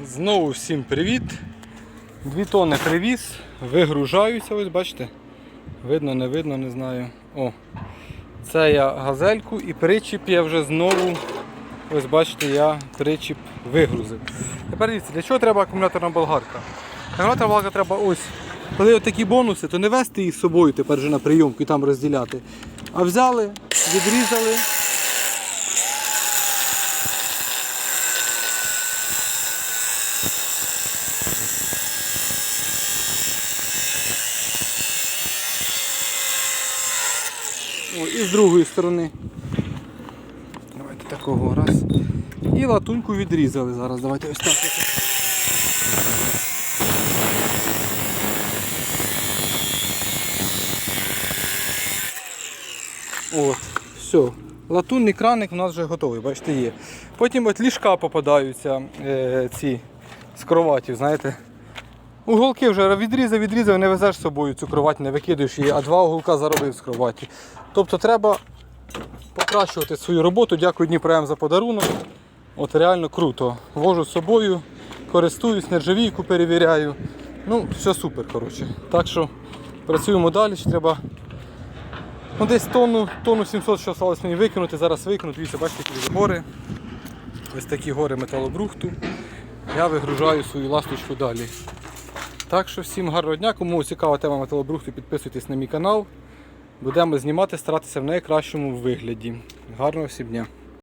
Знову всім привіт. Дві тони привіз, вигружаюся, ось бачите. Видно, не видно, не знаю. О, це я газельку і причіп я вже знову, ось бачите, я причіп вигрузив. Тепер дивіться, для чого треба акумуляторна болгарка? Акумуляторна болгарка треба ось. Коли такі бонуси, то не вести їх з собою тепер вже на прийомку і там розділяти. А взяли, відрізали. О, і з другої сторони. Давайте такого раз. І латуньку відрізали зараз. Давайте ось так. От, все. Латунний краник у нас вже готовий, бачите, є. Потім от ліжка попадаються е, ці з кроватів, знаєте. Уголки вже відрізав, відрізав, не везеш з собою цю кровать, не викидаєш її, а два уголка заробив з кроваті. Тобто треба покращувати свою роботу. Дякую Дніпром за подарунок. От реально круто. Вожу з собою, користуюсь, нержавійку перевіряю. Ну, все супер, коротше. Так що працюємо далі. Ще треба ну, десь тонну, тонну 700, що залишилось мені викинути. Зараз викину. Дивіться, бачите, які гори. Ось такі гори металобрухту. Я вигружаю свою ласточку далі. Так що всім гарного дня. Кому цікава тема металобрухту, підписуйтесь на мій канал. Будемо знімати, старатися в найкращому вигляді. Гарного всім дня!